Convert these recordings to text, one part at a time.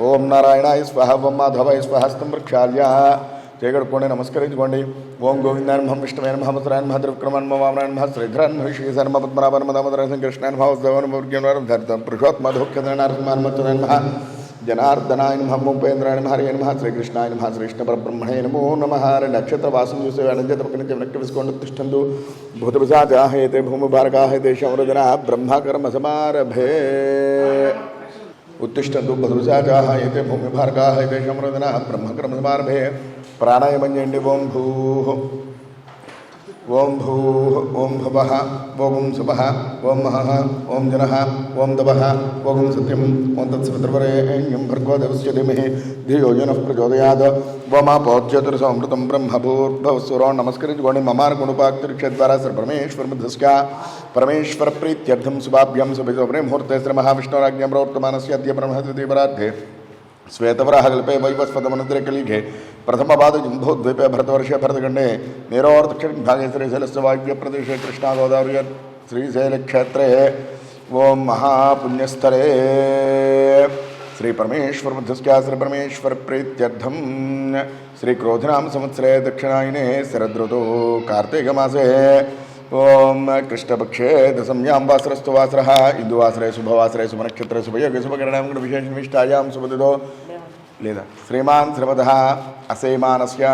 ओम नारायण स्वाह बोम माधव स्वाह स्तंभ जयगढ़ नमस्क ओं गोविंदा विष्णुन महमसरायन महद्रक्रमन वामनायन महश्रीधरन श्रीधर पद्मनाभनमदृष्णन भावदेवनम पुरुषोत्मुखनारायण महा जनार्दनाय नम उपेन्द्राय नम हरे नम, श्रीकृष्णाय नम श्रीष्णपरब्रह्मणे नमो नम। हरे नक्षत्र वासम जूस वैनजुक्त तिषं भूतभुजा जाहे ते भूमि भारगा देशमृदना ब्रह्मकर्म सरभे ఉత్తిష్టంతు బహుజాజా అయితే భూమిభార్గా అయితే బ్రహ్మక్రమ బ్రహ్మక్రమసమార్భే ప్రాణాయామం చేయండి ఓం భూ ओं भू ओं भव ओगुं सुभः ओं महः ओं जनः ओं दवः ओगुं सत्यम् ओं तत्सवितृवरेण्यं भर्गो देवस्य धीमः धियो जनः प्रचोदयात्। वमापोज्योतिरसमृतं परमेश्वर नमस्कृतिगुणिममार्गुणुपाक्तिरिक्षद्वारा सर्वपरमेश्वरमुद्धस्या परमेश्वरप्रीत्यर्थं शुभाभ्यं शुभितो मुहूर्ते श्रमः प्रवर्तमान से अद्य ब्रह्म तृतीय ब्रह्मदेवराध्ये श्वेतवराहकल्पे वैवस्पतमनुद्रे कलिघे प्रथमपादजुम्भोद्वीपे भरतवर्षे भरतखण्डे नेरोर्दक्षिणभागे श्रीशैलस्य वायव्यप्रदेशे कृष्णागोदावर्य श्रीशैलक्षेत्रे। ओं महापुण्यस्थले। श्रीपरमेश्वरबुद्धस्या श्रीपरमेश्वरप्रीत्यर्थं श्रीक्रोधिनां संवत्सरे दक्षिणायने शरदृतौ कार्तिकमासे। ఓం కృష్ణపక్షే దశమ్యాం వాసరస్తు వాసర. ఇందువాసరే శుభవాసరే శుభనక్షత్ర శుభయోగ శుభకరణాం విశేష నిష్టాయాం శుభదిదో లేదా శ్రీమాన్ శ్రీమద అసేమానస్య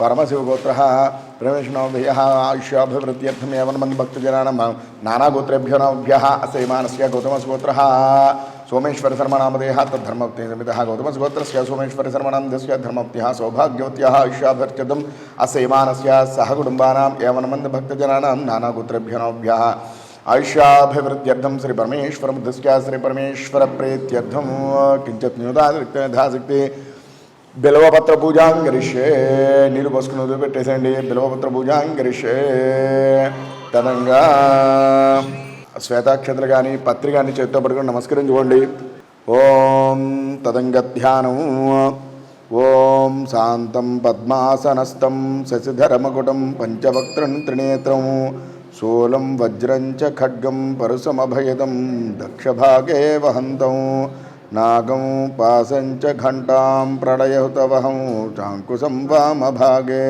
పరమశివగోత్ర ప్రవేశనోభ్య ఆయుష్యాభివృద్ధ్యర్థం మంది భక్తజనానం. నానాగోత్రేభ్యో నభ్య అసేమానస్య గౌతమస్గోత్ర. సోమేశ్వర శర్మనామదేహ తద్ధర్మవతి సమిత గౌతమస్గోత్రస్య సోమేశ్వర శర్మనామదస్య ధర్మవత్య సౌభాగ్యవత్య ఆయుష్యాభిర్చదం అసేమానస్య సహ కుటుంబానాం ఏవన్ మంది భక్తజనానాం నానాగోత్రేభ్యో నభ్య ఆయుష్యాభివృద్ధ్యర్థం శ్రీ పరమేశ్వర బుద్ధస్య శ్రీ పరమేశ్వర ప్రీత్యర్థం కించిత్ న్యూదాశక్తి బిల్వపత్ర పూజాంగరిషే నీళ్ళు పోసుకుని వదిలిపెట్టేసేయండి బిల్వపత్ర పూజాంగరిషే తదంగా శ్వేతాక్షతలు కానీ పత్రి కానీ చేతితో పట్టుకొని నమస్కరించుకోండి. ఓం తదంగ ధ్యానం ఓం శాంతం పద్మాసనస్థం శశిధరమకుటం పంచవక్త్రం త్రినేత్రం. శూలం వజ్రం చ ఖడ్గం పరుసమభయదం దక్షభాగే వహంతం. నాగం పాసం చ ఘంటాం ప్రళయహుతవహం చాంకుశం వామభాగే.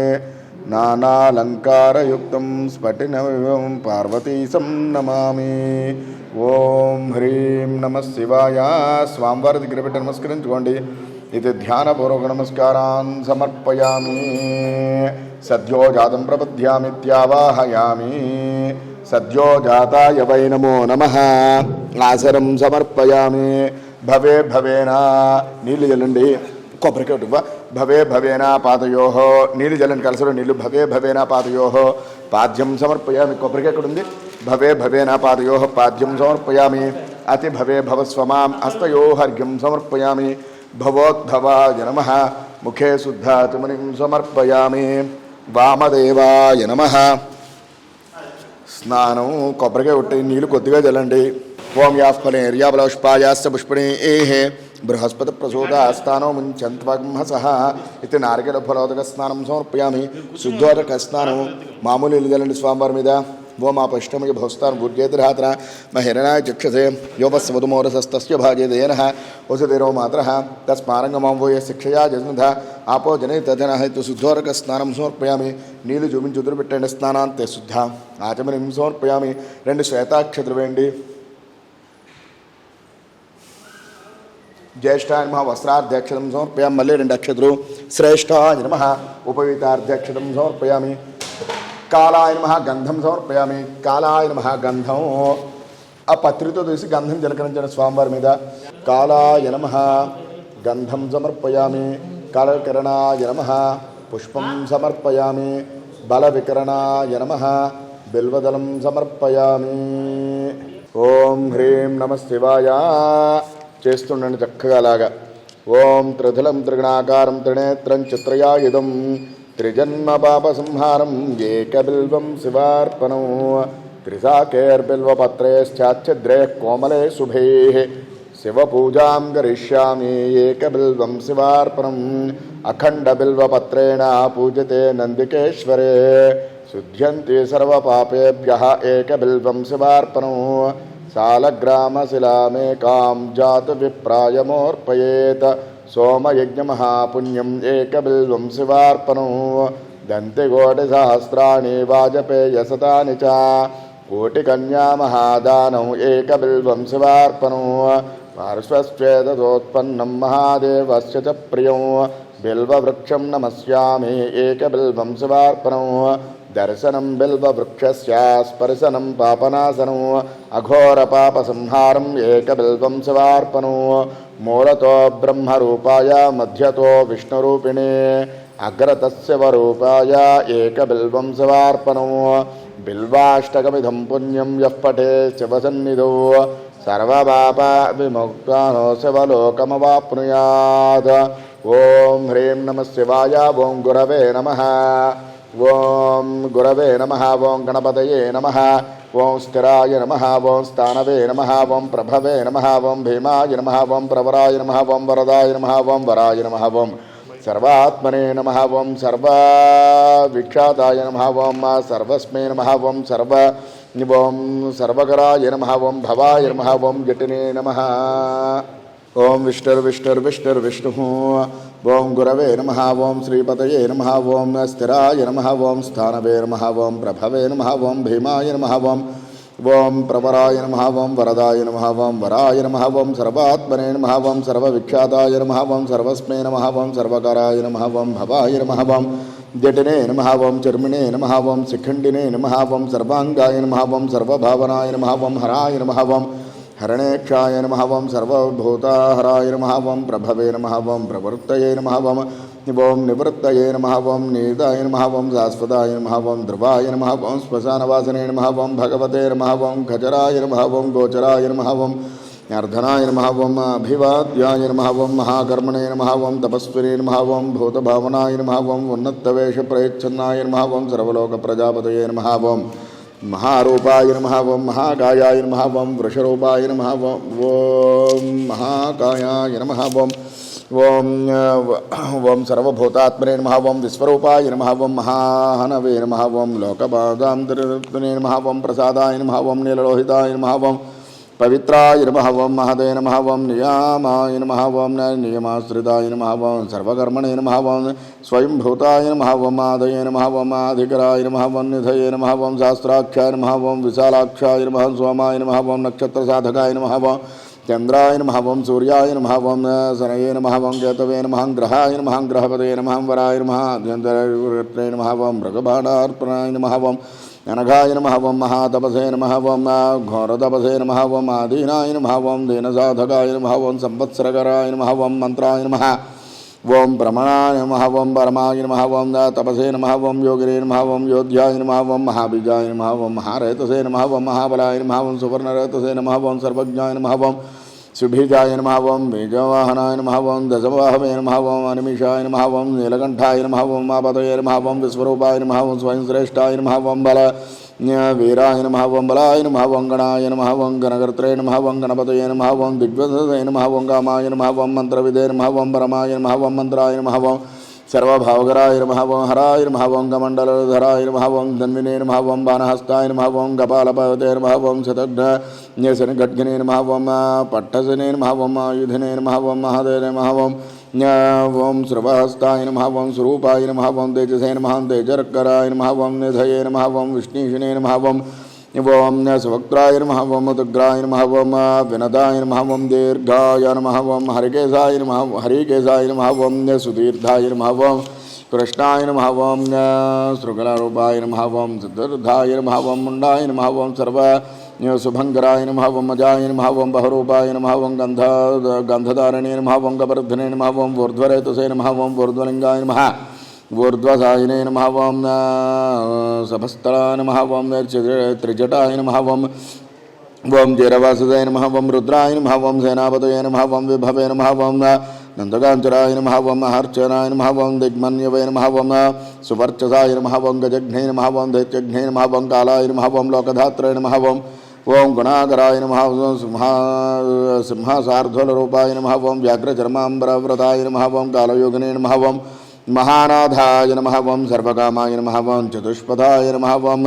నానాలంకారయుక్తం స్ఫటినవివం పార్వతీశం నమామి. ఓం హ్రీం నమ శివాయ. స్వామివారి దగ్గర పెట్టి నమస్కరించుకోండి. ఇది ధ్యానపూర్వక నమస్కారాన్ సమర్పయామి. సద్యో జాతం ప్రపద్యామిత్యావాహయామి సద్యో జాతాయ వై నమో నమ. ఆసరం సమర్పయామి. భవే భవేనా. నీళ్ళు చెల్లండి కొబ్బరికాయ ఒకటి ఇవ్వ. భవే భవేనా పాదయో. నీళ్ళు చల్లండి కలసలో నీళ్ళు భవే భవేనా పాదయో. పాద్యం సమర్పయామి. కొబ్బరికాయ ఎక్కడ ఉంది భవే భవేనా పాదయో. పాద్యం సమర్పయామి. అతి భవే భవస్వమాం. హస్తయో హర్ఘ్యం సమర్పయామి. భవోద్భవాయ నమ. ముఖే శుద్ధాచమనిం సమర్పయామి. వామదేవాయ నమ. స్నానం కొబ్బరికాయ కొట్టి నీళ్ళు కొద్దిగా చల్లండి ఓం యాఫలే ర్యాబలపుష్పాయాస్త పుష్పణి. ఏహే బృహస్పతి ప్రసోద స్థానో ముంచంత్వహస ఇది నారికల ఫలోదక స్నానం సమర్పయామి. శుద్ధోదక స్నానం మామూలు ఎలుగలండి స్వామివారి మీద. ఓం ఆ పష్టమయ భవస్థాన్ భూర్జేతిరాత్ర మహిరణాయ చక్షసే. యోపస్వతుమోరసస్తస్య భాగే దేన వసుదేరో మాతర. తస్మారంగమాం శిక్షయా జనధ. ఆపో జనే తదన హైతు శుద్ధోరక స్నానం సమర్పయామి. నీళ్ళు చూపించి వదిలిపెట్టండి స్నానాంతే శుద్ధ. ఆచమనిం సమర్పయామి. రెండు శ్వేతాక్షతులు వేయండి జ్యేష్ఠాయ నమ వస్త్రాధ్యక్షతం సమర్పయామి మళ్ళీ రెండు అక్షతులు శ్రేష్ఠాయ నమ ఉపవీతాధ్యక్షతం సమర్పయామి కాలాయ నమ గంధం సమర్పయామి కాలాయ నమ గంధం ఆ పత్రితో తీసి గంధం జలకరించిన స్వామివారి మీద కాలాయ నమ గంధం సమర్పయామి కాలకిరణాయ నమ పుష్పం సమర్పయామి బల వికరణాయ నమ బిల్వదలం సమర్పయామి ఓం హ్రీం నమ శివాయ చేస్తుండండి చక్కగా అలాగా. ఓం త్రిధులం త్రిగుణాకారం త్రినేత్రం చిత్రయాయుధం త్రిజన్మ పాప సంహారం ఏకబిల్వం శివార్పణం త్రిశాఖేర్బిల్వపత్రేశ్చాచ్ఛద్రే కోమలే శుభే. శివపూజాం కరిష్యామి ఏకబిల్వం శివార్పణం అఖండబిల్వపత్రేణ పూజతే నందికేశ్వరే. శుద్ధ్యంతి సర్వపాపేభ్య ఏకబిల్వం శివార్పణం सालग्रामशिलामेकां जातविप्रायमोर्पयेत् सोमयज्ञमहापुण्यम् एकबिल्वं शिवार्पणो दन्तिकोटिसहस्राणि वाजपेयशतानि च कोटिकन्यामहादानौ एकबिल्वं शिवार्पणो పార్శ్వశ్చేదోత్పన్నం మహాదేవస్య చ ప్రియం బిల్వవృక్షం నమస్యామి ఏకబిల్వం శివార్పణం దర్శనం బిల్వవృక్షస్యాస్పర్శనం పాపనాశనం అఘోర పాపసంహారం ఏకబిల్వం శివార్పణం మూలతో బ్రహ్మరూపాయ మధ్యతో విష్ణురూపిణే అగ్రతస్యవరూపాయ ఏకబిల్వం శివార్పణం బిల్వాష్టకమిదం పుణ్యం యః పటే శివసన్నిధౌ शिवसन्निधौ सर्वपापविमुक्तानो शिवलोकमवाप्नुयात् ॐ ह्रीं नमः शिवाय ॐ गुरवे नमः ॐ गुरवे नमः ॐ गणपतये नमः ॐ स्थिराय नमः ॐ स्थानवे नमः ॐ प्रभवे नमः ॐ भीमाय नमः ॐ प्रवराय नमः ॐ वरदाय नमः ॐ वराय नमः ॐ सर्वात्मने नमः ॐ सर्वविख्याताय नमः ॐ सर्वस्मै नमः ॐ सर्व ఓం సర్వకరాయ నమ ఓం భవాయ నమ ఓం జటినే నమ ఓం విష్ణుర్విష్ణుర్విష్ణుర్విష్ణు ఓం గురవే నమ ఓం శ్రీపతయే నమ ఓం స్థిరాయ నమ ఓం స్థానవే నమ ఓం ప్రభవే నమ ఓం భీమాయ నమ ఓం ఓం ప్రవరాయ నమ ఓం వరదాయ నమ ఓం వరాయ నమ ఓం సర్వాత్మనే నమ ఓం సర్వవిఖ్యాతాయ నమ ఓం సర్వస్మే నమ ఓం సర్వకరాయ నమ ఓం భవాయ నమ ఓం జటనే నమ ఓం చర్మిణే నమ ఓం శిఖండినే నమ ఓం సర్వాంగాయ నమ ఓం సర్వభావనాయ నమ ఓం హరాయ నమ ఓం హరణేక్షాయ నమ ఓం సర్వభూతాహరాయ నమ ఓం ప్రభవే నమ ఓం ప్రవృత్తయే నమ ఓం ఓం నివృత్తయే నమ నీతాయ నమ శాశ్వతాయ నమ ఓం ధ్రువాయ శ్మశానవాసనే నమ భగవతే నమ ఓం ఖజరాయ గోచరాయ నమ अर्धनाय नम वम अभिवाद्याय नम वम महाकर्मणे नम वम तपस्विने नम वम भूतभावनाय नम वम उन्नतवेशप्रयच्छन्नाय नम वम सर्वलोकप्रजापतये नम वम महारूपाय नम वम महाकायाय नम वम वृषरूपाय नम वम महाकायाय नम वम ओं वम सर्वभूतात्मने नम वम विश्वरूपाय नम वम महाहनवे नम वम लोकपादान्तरित्वने नम वम प्रसादाय नम वम नीललोहिताय नम वम ॐ पवित्राय नमः ॐ महदे नमः ॐ नियामाय नमः ॐ नियमाश्रिताय नमः ॐ सर्वकर्मणे नमः ॐ स्वयंभूताय नमः ॐ आदये नमः ॐ आधिकराय नमः ॐ निधये नमः ॐ शास्त्राक्षाय नमः ॐ विशालाक्षाय नमः सोमाय नमः ॐ नक्षत्रसाधकाय नमः ॐ चन्द्राय नमः ॐ सूर्याय नमः ॐ शनये नमः ॐ केतवे नमः ग्रहाय नमः ग्रहपते नमः वराय नमः अध्यन्तरे नमः ॐ मृगबाणार्पणाय नमः ॐ अनघाय नमः ॐ महातपसे नमः ॐ घोरतपसे नमः ॐ आदीनाय नमः ॐ दीनसाधकाय नमः ॐ संवत्सरकराय नमः ॐ मन्त्राय नमः ॐ भ्रमणाय नमः ॐ परमाय नमः ॐ तपसे नमः ॐ योगिने नमः ॐ योध्याय नमः ॐ महाबीजाय नमः ॐ महारहतसे नमः ॐ महाबलाय नमः ॐ सुवर्णरहतसे नमः ॐ सर्वज्ञाय नमः ॐ सुभीजाय नमः ॐ बीजवाहनाय नमः ॐ दशवाहवे नमः ॐ अनिमिषाय नमः ॐ नीलकण्ठाय नमः ॐ मापतये नमः ॐ विश्वरूपाय नमः ॐ स्वयंश्रेष्ठाय नमः ॐ बल वीराय नमः ॐ बलाय नमः ॐ गणाय नमः ॐ गणकर्त्रे नमः ॐ गणपतये नमः ॐ दिग्वसये नमः ॐ कामाय नमः ॐ मन्त्रविदे नमः ॐ परमाय नमः ॐ मन्त्राय नमः ॐ सर्वभावगरायर्मः वं हरायर्मः वं कमण्डलधरायर्मः वं धन्विनेर्मः वं बाणहस्तायर्मः वं कपालपवतेर्मः वं शतघ्नघट्घनेर्मः वं पट्टसनेर्मः वं आयुधनेर्मः वं महदेर्मः वं वं श्रवहस्ताय नमः वं स्वरूपाय नमः वं तेजसेन महां तेजरकराय नमः वं निधये नमः वं विष्णीषणे नमः वं ओम सुवक्राय नमः ओम उग्राय नमः ओम विनदाय नमः ओम दीर्घाय नमः ओम हरिकेशाय नमः हरिकेशाय नमः ओम सुदीर्घाय नमः ओम कृष्णाय नमः ओम श्रृगलारूपाय नमः ओम सुदीर्घाय नमः ओम मुंडाय नमः ओम सर्व शुभंगराय नमः ओम मजाय नमः ओम बहुरूपाय नमः ओम गंध गंधधारिणी नमः ओम गवर्धने नमः ओम ऊर्ध्वरेतुसे नमः ओम ऊर्ध्वलिंगाय नम ऊर्ध्वसाय नम हम सभस्तलान हम त्रिजटायन हम वम जीरवासुदय नम हम रुद्राय नम हम सेनापत नम हम विभवे नम हम नंदकांचराय नम हम अहर्चनाय नम हम दिग्मन्यवय नम हम सुवर्चसाय नम हम गजघ्न नम हम दैत्यघ्न नम हम कालाय नम हम लोकधात्राय नम हम ओं गुणाकराय नम सिंह सिंहासाधुलूपाय नम हम व्याघ्रचर्मांबरव्रताय नम हम कालयोगिने नम हम महानाथाय नमः वं सर्वकामाय नमः वं चतुष्पथाय नमः वं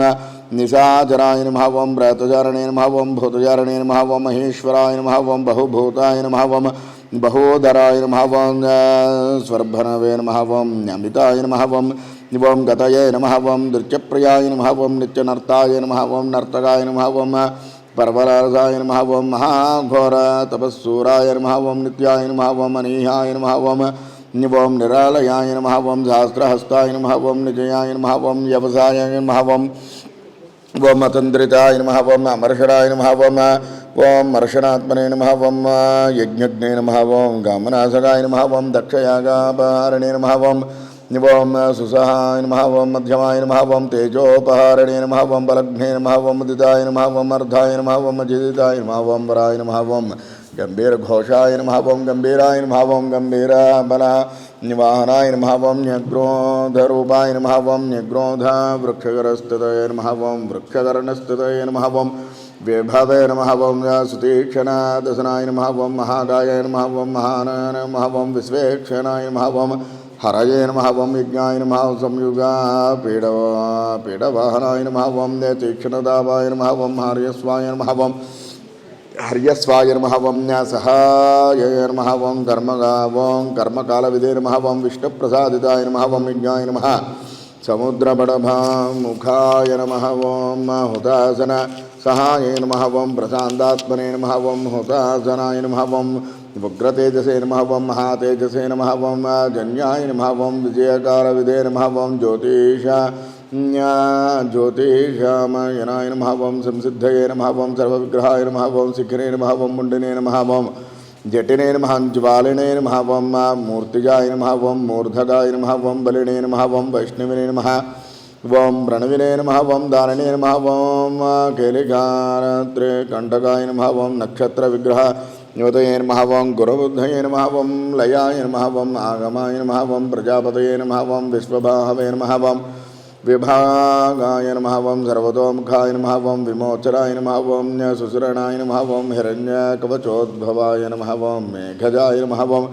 निशाचराय नमः वं व्रतचारणे नमः वं भूतचारणे नमः वं महेश्वराय नमः वं बहुभूताय नमः वं बहोदराय नमः वं स्वर्भनवे नमः वं अमिताय नमः वं वं गतये नमः वं नृत्यप्रियाय नमः वं नित्यनर्ताय नमः वं नर्तकाय नमः वं परवरार्धाय नमः वं महाघोर तपस्सूराय नमः वं नित्याय नमः वं अनीहाय नमः वं ओं निरालयाय नमः शास्त्र सहस्रहस्ताय नम वं निजयाय नम वं व्यवसायाय नम वं वम अतन्द्रिताय नम वम अमर्षराय नम वम वम मर्षणात्मने नम वम यज्ञज्ञे नम वम गामनासकाय नम वम दक्षयागापहारणे नम वम निवम सुसहाय नम वम मध्यमाय नम वम तेजोपहारणे नम वम बलघ्ने नम वम दिताय नम वम अर्धाय नम वम जिदिताय नम वम वराय नम वम గంభీరఘోషాయ నమః ఓం గంభీరాయ నమః గంభీర బల నివాహనాయ నమః ఓం న్యగ్రోధరూపాయ నమః న్యగ్రోధ వృక్షకరస్థితయ నమః ఓం వృక్షకర్ణస్థితయ నమః ఓం విభవే నమః ఓం సుతీక్షణాదసనాయ నమః ఓం మహాగాయ నమః ఓం మహానాయ నమః ఓం విశ్వేక్షణాయ నమః హరయే నమః యజ్ఞాయ నమః సంయుగా పీడ పీడవాహనాయ నమః ఓం తీక్షణదావాయ నమః ఓం హార్యస్వాయ నమః ఓం హర్యస్వాయ నమః ఓం సహాయ నమః ఓం కర్మగా ఓం కర్మకాలవిదే నమః ఓం విష్ణుప్రసాదితాయ నమః ఓం యజ్ఞాయ నమః సముద్రబడభాముఖాయ నమః ఓం హుతాసన సహాయ నమః ఓం ప్రశాంతాత్మనే నమః ఓం హుతాసనాయ నమః ఓం ఉగ్రతేజసే నమః ఓం మహాతేజసే నమః ఓం జన్యాయ నమః ఓం విజయకారవిదే నమః ఓం జ్యోతిష జ్యోతిషామయనాయ నమః ఓం సంసిద్ధయే నమః ఓం సర్వవిగ్రహాయ నమః ఓం శిఖరే నమః ఓం ముండినే నమః ఓం జటినే నమః జ్వాలినే నమః ఓం మూర్తిజాయ నమః ఓం మూర్ధగాయ నమః ఓం బలినే నమః ఓం వైష్ణవినే నమః ఓం ప్రణవినే నమః ఓం దారణే నమః ఓం కేలికారత్రే కంఠకాయ నమః ఓం నక్షత్ర విగ్రహ యువతయే నమః ఓం గురుబుద్ధయే నమః ఓం లయాయ నమః ఓం ఆగమాయ నమః ఓం ప్రజాపతయే నమః ఓం విశ్వబాహవే నమః ఓం विभागाय नमः वं सर्वतोमुखाय नमः विमोचराय विमोचनाय नमः वं न्यसुसुरणाय नमः वं हिरण्यकवचोद्भवाय नमः वं मेघजाय नमः वं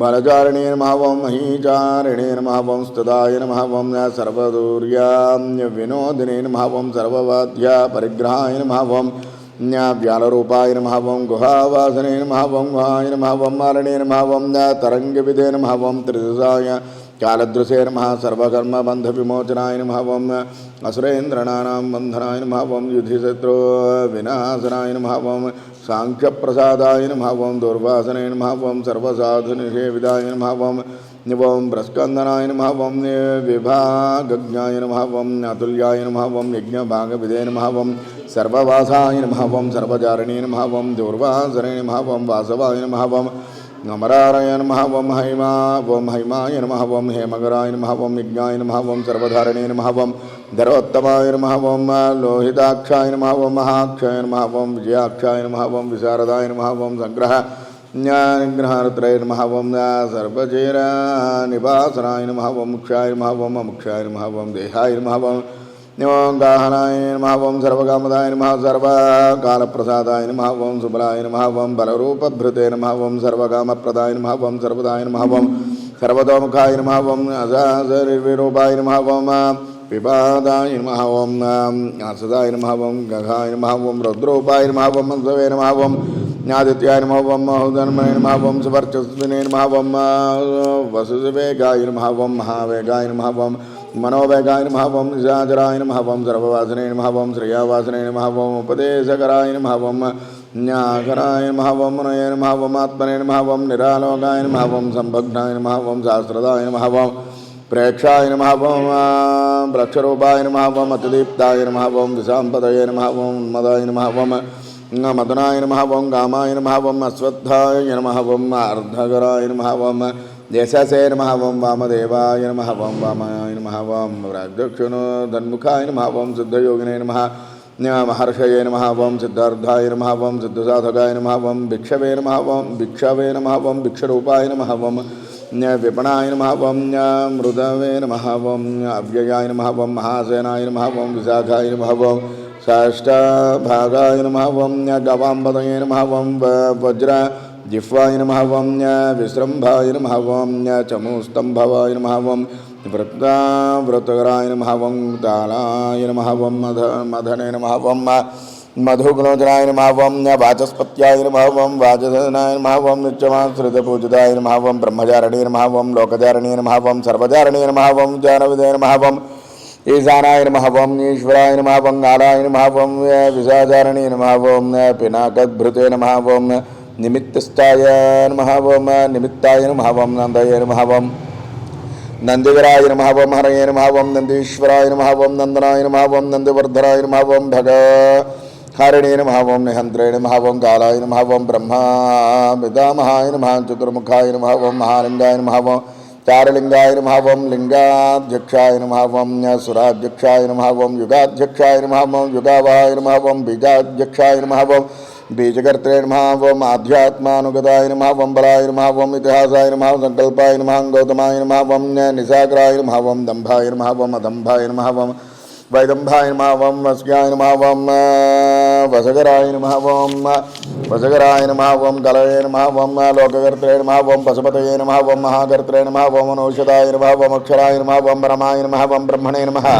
बलचारिणे नमः वं महीचारिणे नमः वं स्तुताय नमः वं सर्वदूर्यां विनोदिने नमः वं सर्ववाद्या परिग्रहाय नमः वं न्याव्यालरूपाय नमः वं गुहावासने नमः गुहाय नमः मारणे नमः तरङ्गविधे नमः वं కాలదృశే నమః సర్వకర్మబంధవిమోచనాయ నమః ఓం అసురేంద్రణానాం బంధనాయ నమః ఓం యుధిశత్రు వినాశనాయ నమః ఓం సాంఖ్యప్రసాదాయ నమః ఓం దుర్వాసనే నమః ఓం సర్వసాధునిషేవిదాయ నమః ఓం ఓం ప్రస్కందనాయ నమః ఓం విభాగజ్ఞాయ నమః ఓం అతుల్యాయ నమః ఓం యజ్ఞభాగవిదే నమః ఓం సర్వవాసాయ నమః ఓం సర్వచారిణే నమః ఓం దుర్వాసనే నమః ఓం వాసవాయ నమః ఓం నమరారాయ నమ ఓం హైమా ఓం హైమాయ నమ ఓం హేమగరాయ నమ ఓం యజ్ఞాయ నమ ఓం సర్వధారణే నమ ఓం ధరోత్తమాయ నమ ఓం లోహితాక్షాయ నమ ఓం మహాక్షాయ నమ ఓం విజయాక్షాయ నమ ఓం విశారదాయ నమ ఓం సంగ్రహ జ్ఞానగ్రహారత్రయ నమ ఓం సర్వజేర నివాసనాయ నమ ఓం ముక్షాయ నమ ఓం అముక్షాయ నమ ఓం దేహాయ నమ ఓం ఓం గాహనాయ నమః ఓం సర్వకామదాయ నమః సర్వకాలప్రసాదాయ నమః ఓం సుబలాయ నమః ఓం బలరూపభృతే నమః ఓం సర్వకామప్రదాయ నమః ఓం సర్వదాయ నమః ఓం సర్వతోముఖాయ నమః ఓం అజాజరివిరూపాయ నమః ఓం పిపాదాయ నమః ఓం ఆసదాయ నమః ఓం గఘాయ నమః ఓం రుద్రూపాయ నమః ఓం హంసవే నమః ఓం జ్ఞాదిత్యాయ నమః ఓం మహోదన్మనే నమః ఓం సువర్చస్వినే నమః ఓం వసువేగాయ నమః ఓం మహావేగాయ నమః ఓం మనోవేగాయ నమః ఓం నిజాజరాయ సర్వవాసనే నమః శ్రేయావాసనే నమః ఉపదేశకరాయ నమః ఓం జ్ఞాకరాయ నమః ఓం మునయ ఆత్మనే నమః నిరాలోకాయ నమః సంభగ్నాయ నమః శాస్త్రదాయ నమః ప్రేక్షాయ నమః ప్రక్షరూపాయ వృక్షరూపాయ అతిదీప్తాయ నమః విశాంపదయ నమః ఉన్మదాయ నమః మదనాయ నమః ఓం గామాయ నమః అశ్వత్థాయ నమః అర్ధకరాయ అర్ధగరాయ ദേശാസേ നമ ഓം വാമദേവായ നമ ഓം വാമായ നമ ഓം വ്രാജക്ഷണോ തന്മുഖായ നമ ഓം സിദ്ധയോഗിനേ നമ മഹർഷയെ നമ ഓം സിദ്ധാർത്ഥായ നമ ഓം സിദ്ധസാധകായ നമ ഓം ഭിക്ഷവേ നമ ഓം ഭിക്ഷവേ നമ ഓം ഭിക്ഷരൂപായ നമ ഓം വിപണായ നമ ഓം മൃതവേ നമ ഓം അവ്യയായ നമ ഓം മഹാസേനായ നമ ഓം വിശാഖായ നമ ഓം സാഷ്ടാഭാഗായ നമ ഓം ഗവാംബതയെ നമ ഓം വജ്ര జిహ్వాయ నమః ఓం విశ్రంభాయ నమః ఓం చమూస్తంభవాయ నమః ఓం వృత్తా నమ వం తాళాయ నమ వం మధ మధనే నమ వం మధుగుణోదరాయ నమ వం వాచస్పత్యాయ నమ వం వాచసనాయ నమ వం నిత్యమాశ్రితపూజితాయ నమ వం బ్రహ్మచారిణే నమ వం లోకచారిణే నమ వం సర్వచారిణే నమ వం జానవిదే నమ వం ఈశానాయ నమ వం ఈశ్వరాయ నమ వం నారాయ నమ వం విశాచారణే నమ వం పినాకద్భృతే నమ వం നിമിത്തസ്ഥായ മഹാവം നിമിത്തായ മഹാവം നന്ദയ മഹാവം നന്ദികരായ മഹാവം ഹരയന മഹാവം നന്ദീശ്വരായ മഹാവം നന്ദനായ മഹാവം നന്ദിവർദ്ധരായ മഹാവം ഭഗ ഹരണേന മഹാവം നിഹന്ത്രേണ മഹാവം കാലായ മഹാവം ബ്രഹ്മാപിതാമഹായ മഹാൻ ചതുർമുഖായ മഹാവം മഹാലിംഗായ മഹാവം ചാരലിംഗായ മഹാവം ലിംഗാധ്യക്ഷായ മഹാവം സുരാധ്യക്ഷായ മഹാവം യുഗാധ്യക്ഷായ മഹാവം യുഗാവായ മഹാവം ബീജാധ്യക്ഷായ മഹാവം बीजकर्तृ नम वम आध्यात्मानुगताय नम वम बलाय नम वम इतिहासाय नम संकल्पाय नम गौतमाय नम वम निशाग्राय नम वम दंभाय नम वम अदंभाय नम वम वैदंभाय नम वम वस्याय नम वम वसगराय नम वम वसगराय नम वम कलये नम वम लोककर्तृ नम वम पशुपतये नम वम महाकर्तृ नम वम नौषधाय नम वम अक्षराय नम वम रमाय नम वम ब्रह्मणे नमः।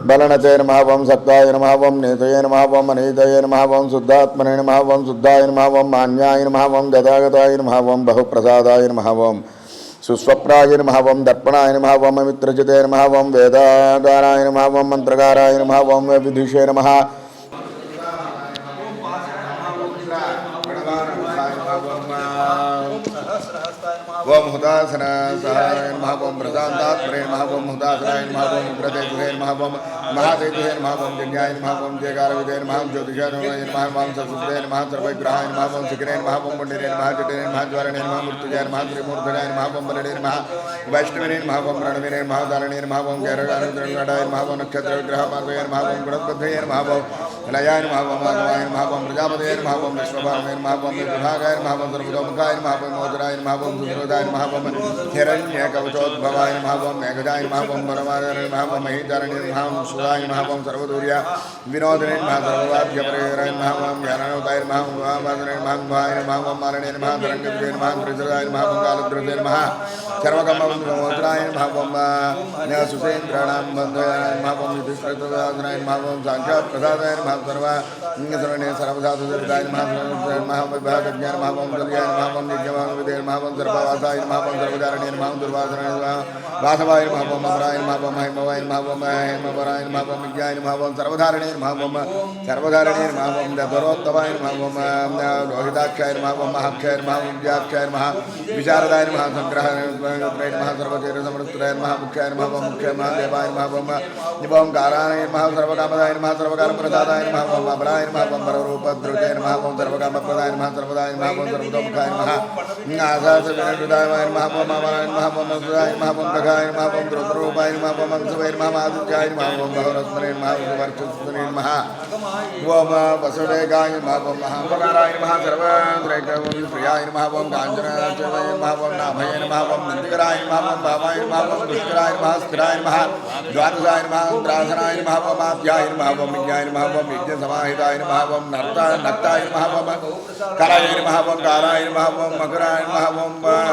లోకకర్త్రే నమ వం పశుపతయే నమ వం మహాకర్త్రే నమ వం అనౌషధాయ నమ వం అక్షరాయ నమ వం పరమాయ నమ వం బ్రహ్మణే నమ బలనతే నమ వం సక్తాయ నమ నేతయ నమ వం అనీతయ నమ శుద్ధాత్మనే నమ శుద్ధాయ నమ మాన్యాయ నమ ఓం నమ ఓం నమ ఓం నమ ఓం నమ ఓం నమ ఓం నమ ఓం నమ ఓం నమ ओम हुदासना सहाय नमः ओम प्रशांतात्मरे नमः ओम हुदासनाय नमः ओम व्रते तुहे नमः ओम महासेतुहे नमः ओम जज्ञाय नमः ओम जयकार विदे नमः ओम ज्योतिषाय नमः नमः ओम सत्सुदे नमः सर्वग्रहाय नमः ओम शिखरे नमः ओम पुण्यरे नमः जटे नमः ज्वरणे नमः मृत्युजय नमः त्रिमूर्धनाय नमः ओम बलडे नमः वैष्णवे नमः ओम नक्षत्र विग्रह माधवे नमः ओम गुणपद्मये नमः ओम लयाय नमः ओम माधवाय नमः ओम प्रजापतये नमः ओम विश्वभामे नमः ओम विभागाय गजाय नमः वम हिरण्यकवचोद्भवाय नमः वम मेघजाय नमः वम वनवाय नमः वम महितारण्य नमः वम सुराय नमः वम सर्वदूर्या विनोदने नमः सर्ववाद्यपरेराय नमः वम ज्ञानोताय नमः वम वामदने नमः वम भाय नमः वम मारणे नमः तरंगद्वे नमः त्रिजराय नमः वम कालद्रुते नमः सर्वकमं मोत्राय नमः वम सुसेन्द्राणां बन्धयाय नमः वम युधिष्ठिरदासनाय नमः वम साक्षात्प्रसादाय नमः सर्व सर्वणे सर्वधातुदेवताय नमः विभागज्ञान नमः वम दल्याय नमः विदेय नमः वम महावसाय नमः पंचर्वदारण्य नमः दुर्वासनाय नमः वासवाय नमः वम अमराय नमः वम हिमवाय नमः वम हिमवराय नमः वम विज्ञाय नमः वम सर्वधारणे नमः वम सर्वधारणे नमः वम धरोत्तमाय नमः वम रोहिताक्षाय नमः महा महाक्षाय नमः वम विद्याक्षाय नमः विशारदाय नमः संग्रहाय नमः सर्वतीर्थसमृत्राय नमः मुख्याय नमः वम मुख्याय नमः देवाय नमः वम निपम काराय नमः सर्वकामदाय नमः सर्वकारप्रदाय नमः वम अपराय नमः वम पररूपद्रुताय नमः वम सर्वकामप्रदाय नमः सर्वदाय नमः वम सर्वतोमुखाय नमः आसासविनः ఓం వసుదేగాయ నమ ఓం మహాపకారాయ నమ సర్వద్రైకం ప్రియాయ నమ ఓం కాంచనాయ నమ ఓం నాభయ నమ ఓం నందికరాయ నమ ఓం భావాయ నమ ఓం దుష్కరాయ నమ స్థిరాయ నమ ద్వాదశాయ నమ ఓం ద్రాసనాయ నమ ఓం ఆభ్యాయ నమ ఓం విజ్ఞాయ నమ ఓం విజ్ఞ సమాహితాయ నమ ఓం నర్త నక్తాయ నమ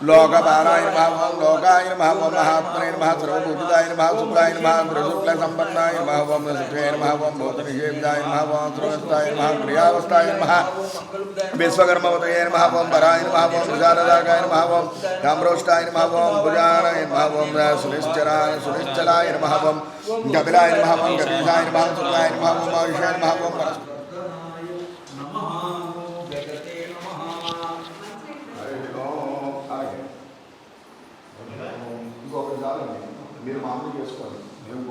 భూతవాహన సారథయ నమ ఓం భస్మదయాయ నమ ఓం భస్మపుత్రే నమ భస్మరుదాయ నమ ఓం దరవ ఓం దరవే నమ ఓం గణాయ నమ ఓం లోకపాలాయ నమ ఓం లోకాయ నమ ఓం మహాత్మనే నమ సర్వభూతిదాయ నమ శుక్లాయ నమ త్రిశుక్ల సంపన్నాయ నమ ఓం సుఖే నమ ఓం నమ ఓం నమ క్రియావస్థాయ నమ నమ ఓం పరాయ నమ ఓం విశారదాకాయ నమ ఓం కామ్రోష్టాయ నమ ఓం భుజానాయ నమ ఓం సునిశ్చరాయ సునిశ్చలాయ నమ ఓం కపిలాయ నమ ఓం గరీషాయ నమ శుక్లాయ నమ ఓం నమ ఓం మీరు మామూలు చేసుకోండి. మేము